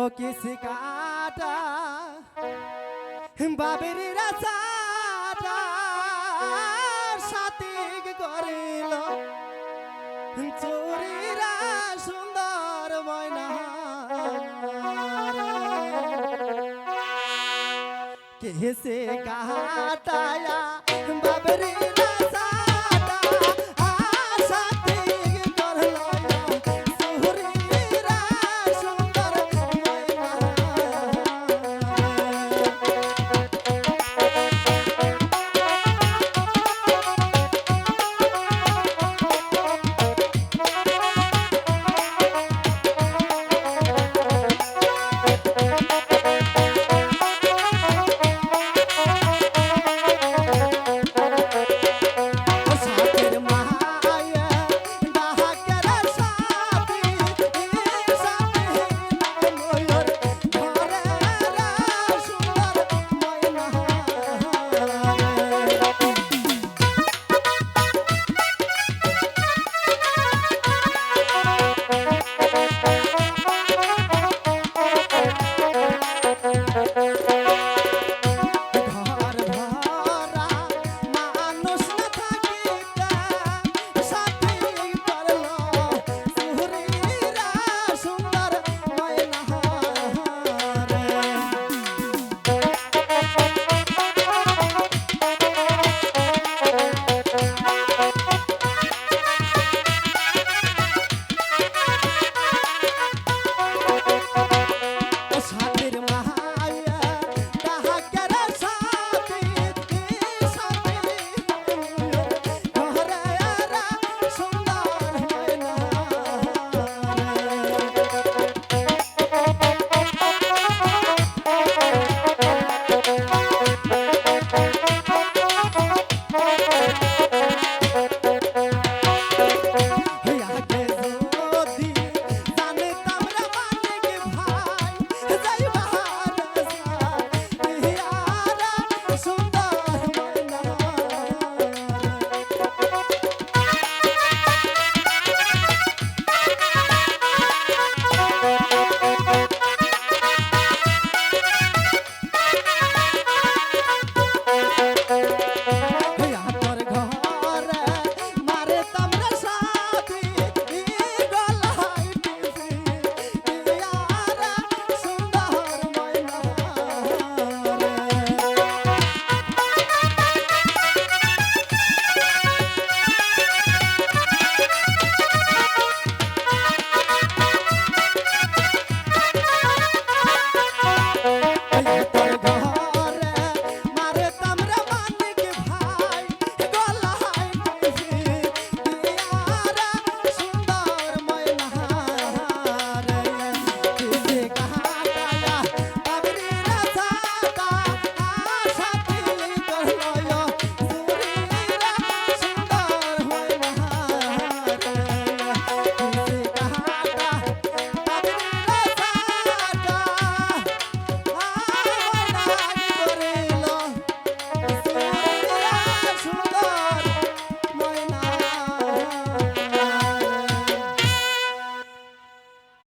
ও কিসি কাটা? বাবের রাজাটা সাথে করিল। চুরিরা সুন্দর ময়না। কেসে কাটা